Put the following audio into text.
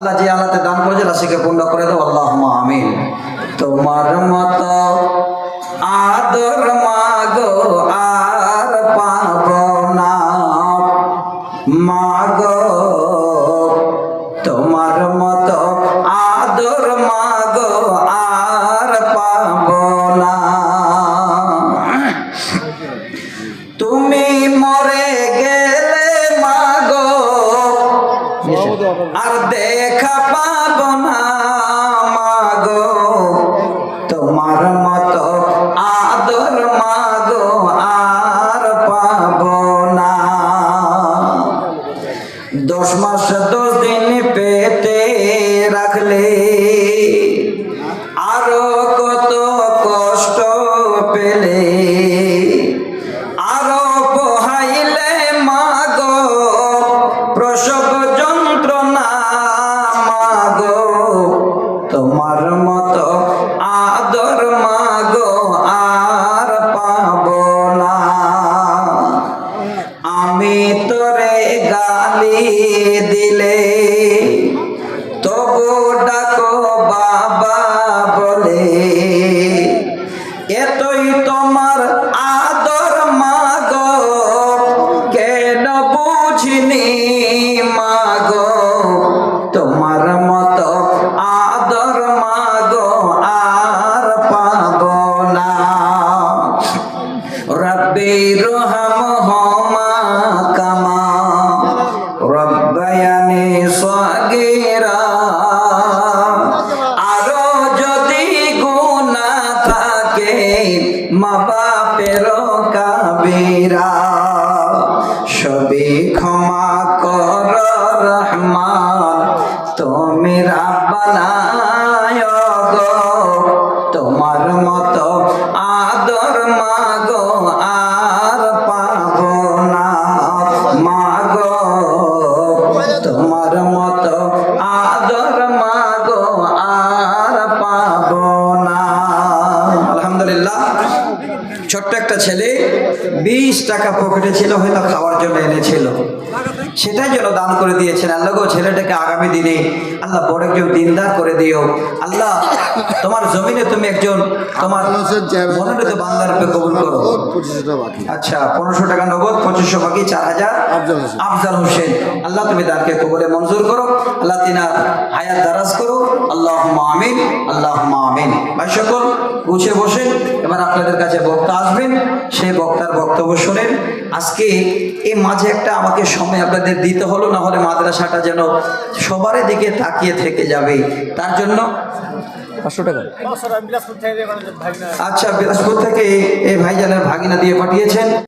আল্লাহ যে আল্লাহতে দান করেছে রাশিকে পূর্ণ করে দাও আল্লাহ আমিন। তোমার মত আদর মাগো আর পাব না। মাগো, তোমার মত আদর মাগো আর পাব না। তুমি মরে গেলে আর দেখা পাব না মাগো। তোমার মতো আদর মাগো আর পাব না। দশ মাস দশ দিন পেটে তোরে গালি দিলে তবু ডাকো বাপের কাবিরা সবে ক্ষমা ছোট্ট একটা ছেলে বিশ টাকা পকেটে ছিল হয়তো খাওয়ার জন্য এনেছিল। সেটাই যেন দান করে দিয়েছেন। আল্লাহ গো ছেলেটাকে আগামী দিনে আল্লাহ বড় একজন দিনদার করে দিও। আল্লাহ তোমার জমিনে তুমি একজন তোমার মনোনীত বান্দার রূপে কবুল করো। আচ্ছা পনেরোশো টাকা নগদ পঁচিশশো বাকি চার হাজার আফজাল হোসেন। আল্লাহ তুমি দানকে কবলে মঞ্জুর করো। আল্লাহ তিনার হায়াত দারাজ করো। আল্লাহ আমিন আল্লাহ আমিন। ভাই সকল গুছে বসেন। এবার আপনাদের কাছে বক্তা আসবেন সেই বক্তার বক্তব্য শোনেন। আজকে এই মাঝে একটা আমাকে সময় আপনাদের দিতে হলো না হলে মাদ্রাসাটা যেন সবার দিকে তাকিয়ে থেকে যাবে। তার জন্য পাঁচশো টাকা। আচ্ছা বিলাসপুর থেকে এই ভাইজানের ভাগিনা দিয়ে পাঠিয়েছেন।